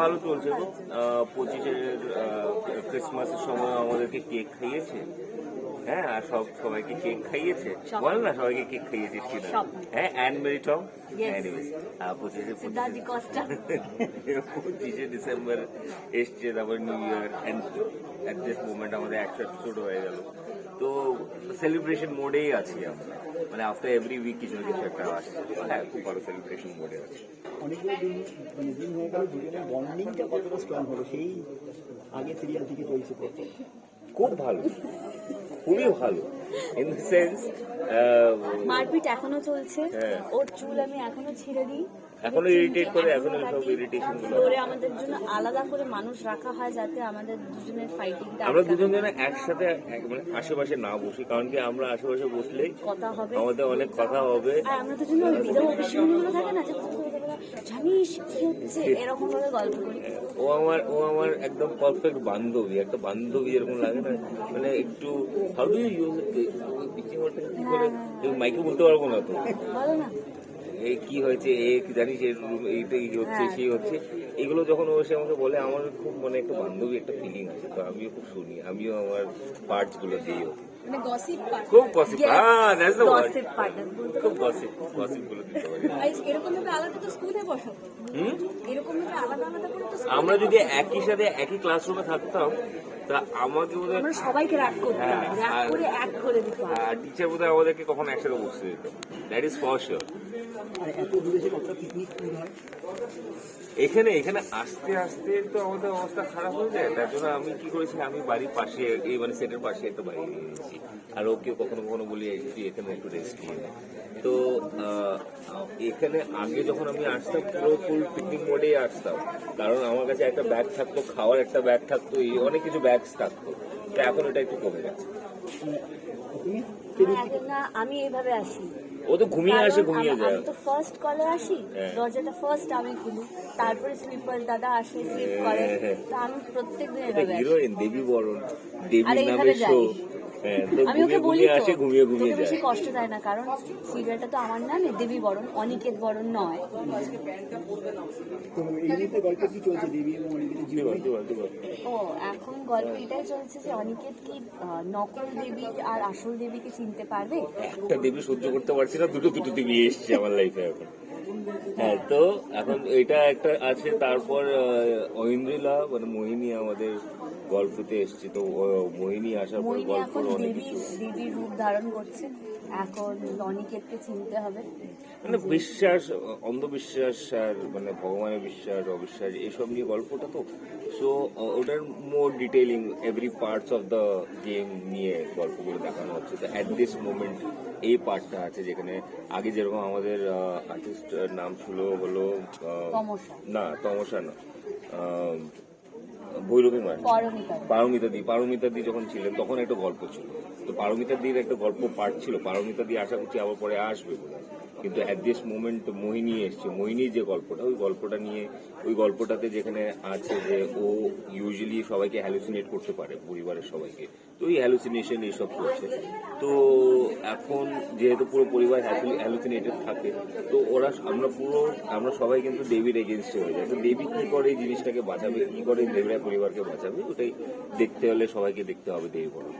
ভালো চলছে আহ, পঁচিশের ক্রিসমাসের সময় আমাদেরকে কেক খাইয়েছে। হ্যাঁ আর সব সবাইকে কেক খাইয়েছে। বল না সবাইকে কেক খাইয়েছিস কিনা সব। হ্যাঁ অ্যান্ড মেরি টম. পঁচিশে ডিসেম্বর এসছে তারপর new year and at this moment আমাদের একশো এপিসোড হয়ে গেল। তো সেলিব্রেশন মোডেই আছি আমরা। মানে আফটার এভরি উইক কিছু না কিছু একটা আসছে। হ্যাঁ খুব ভালো সেলিব্রেশন মোডে আছি। অনেকগুলো দিন হয়ে গেল দুজনের বন্ডিংটা কতটা স্ট্রং হলো সেই আগে সিরিয়াল থেকে চলছে খুব ভালো। খুবই ভালো। ইন দ্য সেন্স মারপিট এখনও চলছে। হ্যাঁ। ওর চুল আমি এখনও ছিঁড়ে দিই। এখনও irritate করে, এখনও সব ইরিটেশনগুলো। ফ্লোরে আমাদের জন্য আলাদা করে মানুষ রাখা হয় যাতে আমাদের দুজনের ফাইটিংটা আমরা দুজন যেন একসাথে এক- মানে আশেপাশে না বসি কারণ কি আমরা আশেপাশে বসলেই কথা হবে। আমাদের অনেক কথা হবে। আর আমরা দুজন ওই বিধবা বিষয়গুলো থাকে না যে এরকম ভাবে গল্প করি। ও আমার ও আমার একদম পারফেক্ট বান্ধবী একটা বান্ধবী এরকম লাগে না? মানে একটু হাউ ডু ইউজ পিচিং ওয়ার্ডটা কি করে? মাইকে বলতে পারব না তো? বলো না। এই কি হয়েছে? এ জানিস? এর এইটা এই হচ্ছে হ্যাঁ। সেই হচ্ছে? এগুলো যখন ও এসে আমাকে বলে আমার খুব মানে একটা বান্ধবী একটা ফিলিং আছে। তো আমিও খুব শুনি আমিও আমার পার্টসগুলো দিই ওকে। মানে গসিপ খুব ah. গসিপ খুব গসিপ গসিপগুলো দিতে পারি। এরকম ভাবে আলাদা তো স্কুলে বসো হুম? এরকম ভাবে আলাদা আলাদা করে তো আমরা যদি একই সাথে একই ক্লাসরুমে থাকতাম তা আমাকে বোধ সবাইকে রাগ করতাম হ্যাঁ, রাগ করে এক করে দিতাম। আর টিচার বোধহয় আমাদেরকে কখনো একসাথে বসতে দিত। দ্যাট ইজ ফর শিওর আর এত দূরে যে কতটা পিকনিক হয়। এখানে এখানে আসতে আসতে তো আমাদের অবস্থা খারাপ হয়ে যায়। তার জন্য আমি কি করেছি, আমি বাড়ির পাশে, এই মানে সেটের পাশে একটা বাড়ি নিয়ে নিয়েছি। আর ওকে কখনো কখনো বলি এসেছি এখানে একটু রেস্ট নিয়ে। তো এখানে আগে যখন আমি আসতাম, পুরো ফুল পিকনিক মোডেই আসতাম। কারণ আমার কাছে একটা ব্যাগ থাকতো, খাওয়ার একটা ব্যাগ থাকতো, এই অনেক কিছু ব্যাগস থাকতো। তো এখন এটা একটু কমে গেছে। না আমি এইভাবে আসি। ও তো ঘুমিয়ে আসে ঘুমিয়ে আমি- যায়। আমি তো ফার্স্ট কলে আসি হ্যাঁ। দরজাটা ফার্স্ট আমি খুলি তারপরে স্লিপার দাদা আসে স্লিপ করে। হ্যাঁ। তো আমি প্রত্যেক দিন এভাবে হিরোইন দেবী বরণ দেবী নামে শো আমি ওকে ঘুমিয়ে বলি আসে ঘুমিয়ে ঘুমিয়ে তোকে বেশি কষ্ট দেয় না কারণ সিরিয়ালটা তো আমার নামে দেবী বরণ অনিকেত বরণ নয়। গল্প? ও এখন গল্প এটাই চলছে যে অনিকেত কি নকল দেবী আর আসল দেবীকে চিনতে পারবে? একটা দেবী সহ্য করতে পারছি না দুটো দুটো দেবী এসছে আমার লাইফে এখন। হ্যাঁ তো এখন এটা একটা আছে তারপর আহ, ঐন্দ্রিলা মানে মোহিনী আমাদের গল্পতে এসছে। তো মোহিনী আসার পর মোহিনী কিছু রূপ ধারণ করছে। এখন অনিকেতকে চিনতে হবে। মানে বিশ্বাস অন্ধবিশ্বাস আর মানে ভগবানের বিশ্বাস অবিশ্বাস এইসব নিয়ে গল্পটা তো? সো ওটার more detailing every parts of the game নিয়ে গল্পগুলো দেখানো হচ্ছে। তো অ্যাট দিস মোমেন্ট এই পার্টটা আছে যেখানে আগে যেরকম আমাদের আর্টিস্ট নাম ছিল হলো না তমসা না। ভৈরবী মার পরমিতা দি। পারমিতা দি। যখন ছিলেন তখন একটা গল্প ছিল। তো পারমিতা দির একটা গল্প পার্ট ছিল। পারমিতা দি আশা করছি আবার পরে আসবে। কিন্তু অ্যাট দিস মোমেন্ট মোহিনী এসছে। মোহিনীর যে গল্পটা ওই গল্পটা নিয়ে ওই গল্পটাতে যেখানে আছে যে ও ইউজুয়ালি সবাইকে হ্যালুসিনেট করতে পারে পরিবারের সবাইকে। তো ওই হ্যালুসিনেশন এইসব করছে। তো এখন যেহেতু পুরো পরিবার হ্যালুসিনেটেড থাকে তো ওরা আমরা পুরো আমরা সবাই কিন্তু দেবীর এগেনস্টে হয়ে যায় তো দেবী কি করে এই জিনিসটাকে বাঁচাবে কি করে দেবীরা পরিবারকে বাঁচাবে ওটাই দেখতে হলে সবাইকে দেখতে হবে দেবী ওটা